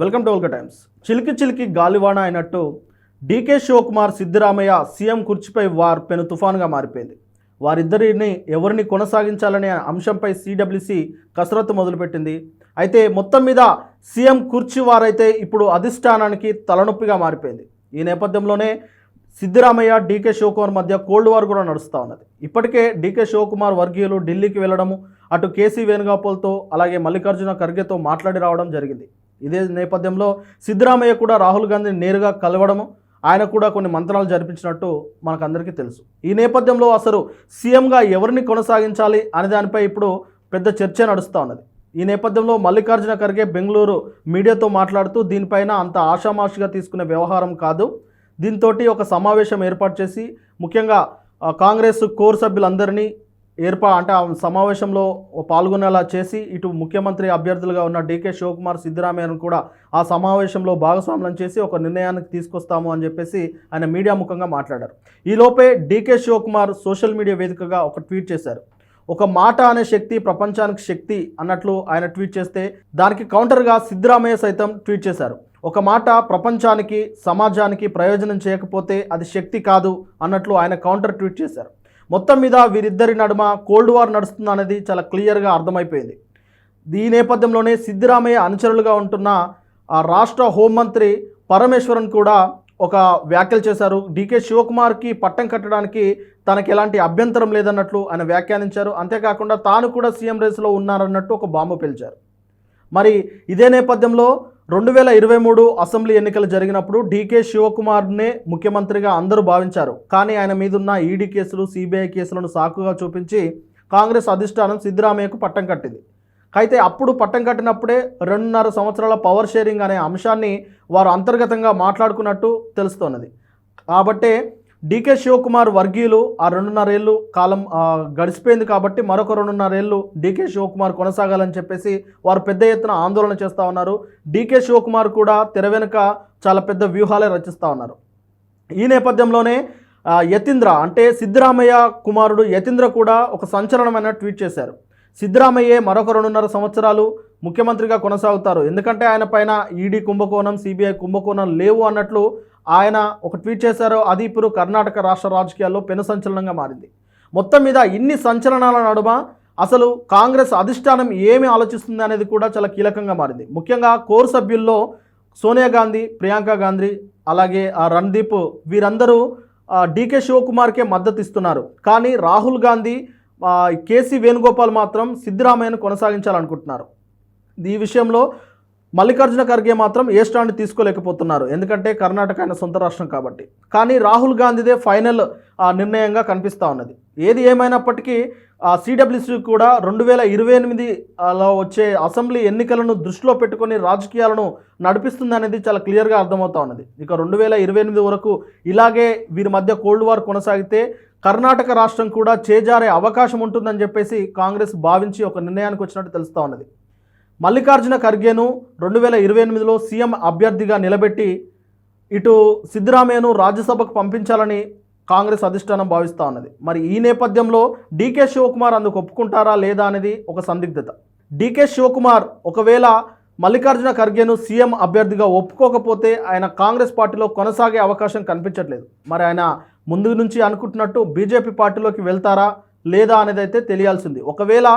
Welcome to ఓల్కా times. చిలికి చిలికి గాలివాన అయినట్టు D K Shivakumar Siddaramaiah C M కుర్చీపై war పెను తుఫానుగా మారిపోయింది. వారిద్దరిని ఎవరిని కొనసాగించాలనే అంశంపై సిడబ్ల్యూసి కసరత్తు మొదలుపెట్టింది. అయితే మొత్తం మీద సీఎం కుర్చీ వారైతే ఇప్పుడు అధిష్టానానికి తలనొప్పిగా మారిపోయింది. ఈ నేపథ్యంలోనే సిద్ధిరామయ్య డీకే శివకుమార్ మధ్య కోల్డ్ వార్ కూడా నడుస్తూ ఉన్నది. ఇప్పటికే డీకే శివకుమార్ వర్గీయులు ఢిల్లీకి వెళ్ళడము అటు కేసీ వేణుగోపాల్తో అలాగే మల్లికార్జున ఖర్గేతో మాట్లాడి రావడం జరిగింది. ఇదే నేపథ్యంలో సిద్ధరామయ్య కూడా రాహుల్ గాంధీని నేరుగా కలవడము ఆయన కూడా కొన్ని మంత్రాలు జరిపించినట్టు మనకందరికీ తెలుసు. ఈ నేపథ్యంలో అసలు సీఎంగా ఎవరిని కొనసాగించాలి అనే దానిపై ఇప్పుడు పెద్ద చర్చ నడుస్తూ ఉన్నది. ఈ నేపథ్యంలో మల్లికార్జున ఖర్గే బెంగళూరు మీడియాతో మాట్లాడుతూ దీనిపైన అంత ఆషామాషిగా తీసుకునే వ్యవహారం కాదు. దీంతో ఒక సమావేశం ఏర్పాటు చేసి ముఖ్యంగా కాంగ్రెస్ కోర్ సభ్యులందరినీ ఏర్పా అంటే ఆ సమావేశంలో పాల్గొనేలా చేసి ఇటు ముఖ్యమంత్రి అభ్యర్థులుగా ఉన్న డీకే శివకుమార్ సిద్ధరామయ్యను కూడా ఆ సమావేశంలో భాగస్వామ్యం చేసి ఒక నిర్ణయానికి తీసుకొస్తాము అని చెప్పేసి ఆయన మీడియా ముఖంగా మాట్లాడారు. ఈలోపే డీకే శివకుమార్ సోషల్ మీడియా వేదికగా ఒక ట్వీట్ చేశారు. ఒక మాట అనే శక్తి ప్రపంచానికి శక్తి అన్నట్లు ఆయన ట్వీట్ చేస్తే దానికి కౌంటర్గా సిద్ధరామయ్య సైతం ట్వీట్ చేశారు. ఒక మాట ప్రపంచానికి సమాజానికి ప్రయోజనం చేయకపోతే అది శక్తి కాదు అన్నట్లు ఆయన కౌంటర్ ట్వీట్ చేశారు. మొత్తం మీద వీరిద్దరి నడుమ కోల్డ్ వార్ నడుస్తుంది అనేది చాలా క్లియర్గా అర్థమైపోయింది. ఈ నేపథ్యంలోనే సిద్ధిరామయ్య అనుచరులుగా ఉంటున్న ఆ రాష్ట్ర హోంమంత్రి పరమేశ్వరన్ కూడా ఒక వ్యాఖ్యలు చేశారు. డీకే శివకుమార్కి పట్టం కట్టడానికి తనకి ఎలాంటి అభ్యంతరం లేదన్నట్లు ఆయన వ్యాఖ్యానించారు. అంతేకాకుండా తాను కూడా సీఎం రేసులో ఉన్నారన్నట్టు ఒక బాంబు పేల్చారు. మరి ఇదే నేపథ్యంలో రెండు వేల ఇరవై మూడు అసెంబ్లీ ఎన్నికలు జరిగినప్పుడు డీకే శివకుమార్నే ముఖ్యమంత్రిగా అందరూ భావించారు. కానీ ఆయన మీదున్న ఈడీ కేసులు సిబిఐ కేసులను సాకుగా చూపించి కాంగ్రెస్ అధిష్టానం సిద్ధరామయ్యకు పట్టం కట్టింది. అయితే అప్పుడు పట్టం కట్టినప్పుడే రెండున్నర సంవత్సరాల పవర్ షేరింగ్ అనే అంశాన్ని వారు అంతర్గతంగా మాట్లాడుకున్నట్టు తెలుస్తోన్నది కాబట్టే డీకే శివకుమార్ వర్గీయులు ఆ రెండున్నరేళ్ళు కాలం గడిచిపోయింది కాబట్టి మరొక రెండున్నరేళ్ళు డీకే శివకుమార్ కొనసాగాలని చెప్పేసి వారు పెద్ద ఎత్తున ఆందోళన చేస్తూ ఉన్నారు. డీకే శివకుమార్ కూడా తెర వెనుక చాలా పెద్ద వ్యూహాలే రచిస్తూ ఉన్నారు. ఈ నేపథ్యంలోనే యతీంద్ర అంటే సిద్ధరామయ్య కుమారుడు యతీంద్ర కూడా ఒక సంచలనమైన ట్వీట్ చేశారు. సిద్ధరామయ్యే మరొక రెండున్నర సంవత్సరాలు ముఖ్యమంత్రిగా కొనసాగుతారు. ఎందుకంటే ఆయన పైన ఈడీ కుంభకోణం సిబిఐ కుంభకోణం లేవు అన్నట్లు ఆయన ఒక ట్వీట్ చేశారో అది ఇప్పుడు కర్ణాటక రాష్ట్ర రాజకీయాల్లో పెను సంచలనంగా మారింది. మొత్తం మీద ఇన్ని సంచలనాల నడుమ అసలు కాంగ్రెస్ అధిష్టానం ఏమి ఆలోచిస్తుంది అనేది కూడా చాలా కీలకంగా మారింది. ముఖ్యంగా కోర్ సభ్యుల్లో సోనియా గాంధీ ప్రియాంక గాంధీ అలాగే రణ్దీప్ వీరందరూ డీకే శివకుమార్కే మద్దతు ఇస్తున్నారు. కానీ రాహుల్ గాంధీ కేసీ వేణుగోపాల్ మాత్రం సిద్ధరామయ్యను కొనసాగించాలనుకుంటున్నారు. ఈ విషయంలో మల్లికార్జున ఖర్గే మాత్రం ఏ స్టాండ్ తీసుకోలేకపోతున్నారు. ఎందుకంటే కర్ణాటక ఆయన సొంత రాష్ట్రం కాబట్టి. కానీ రాహుల్ గాంధీదే ఫైనల్ ఆ, నిర్ణయంగా కనిపిస్తూ ఉన్నది. ఏది ఏమైనప్పటికీ సిడబ్ల్యూసీ కూడా రెండు వేల ఇరవై ఎనిమిదిలో వచ్చే అసెంబ్లీ ఎన్నికలను దృష్టిలో పెట్టుకొని రాజకీయాలను నడిపిస్తుంది అనేది చాలా క్లియర్గా అర్థమవుతా ఉన్నది. ఇక రెండు వేల ఇరవై ఎనిమిది వరకు ఇలాగే వీరి మధ్య కోల్డ్ వార్ కొనసాగితే కర్ణాటక రాష్ట్రం కూడా చేజారే అవకాశం ఉంటుందని చెప్పేసి కాంగ్రెస్ భావించి ఒక నిర్ణయానికి వచ్చినట్టు తెలుస్తూ ఉన్నది. మల్లికార్జున ఖర్గేను రెండు వేల ఇరవై ఎనిమిదిలో సీఎం అభ్యర్థిగా నిలబెట్టి ఇటు సిద్ధరామయ్యను రాజ్యసభకు పంపించాలని కాంగ్రెస్ అధిష్టానం భావిస్తూ ఉన్నది. మరి ఈ నేపథ్యంలో డీకే శివకుమార్ అందుకు ఒప్పుకుంటారా లేదా అనేది ఒక సందిగ్ధత. డీకే శివకుమార్ ఒకవేళ మల్లికార్జున ఖర్గేను సీఎం అభ్యర్థిగా ఒప్పుకోకపోతే ఆయన కాంగ్రెస్ పార్టీలో కొనసాగే అవకాశం కనిపించట్లేదు. మరి ఆయన ముందు నుంచి అనుకుంటున్నట్టు బీజేపీ పార్టీలోకి వెళ్తారా లేదా అనేది అయితే తెలియాల్సింది. ఒకవేళ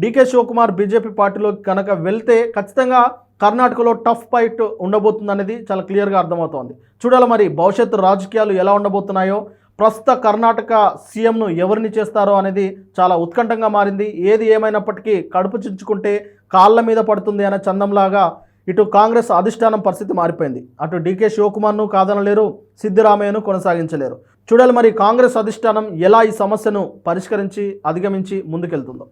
డీకే శివకుమార్ బీజేపీ పార్టీలోకి కనుక వెళ్తే ఖచ్చితంగా కర్ణాటకలో టఫ్ ఫైట్ ఉండబోతుంది అనేది చాలా క్లియర్గా అర్థమవుతోంది. చూడాలి మరి భవిష్యత్తు రాజకీయాలు ఎలా ఉండబోతున్నాయో ప్రస్తుత కర్ణాటక సీఎంను ఎవరిని చేస్తారో అనేది చాలా ఉత్కంఠంగా మారింది. ఏది ఏమైనప్పటికీ కడుపు చించుకుంటే కాళ్ళ మీద పడుతుంది అనే చందంలాగా ఇటు కాంగ్రెస్ అధిష్టానం పరిస్థితి మారిపోయింది. అటు డీకే శివకుమార్ను కాదనలేరు సిద్ధిరామయ్యను కొనసాగించలేరు. చూడాలి మరి కాంగ్రెస్ అధిష్టానం ఎలా ఈ సమస్యను పరిష్కరించి అధిగమించి ముందుకెళ్తుందో.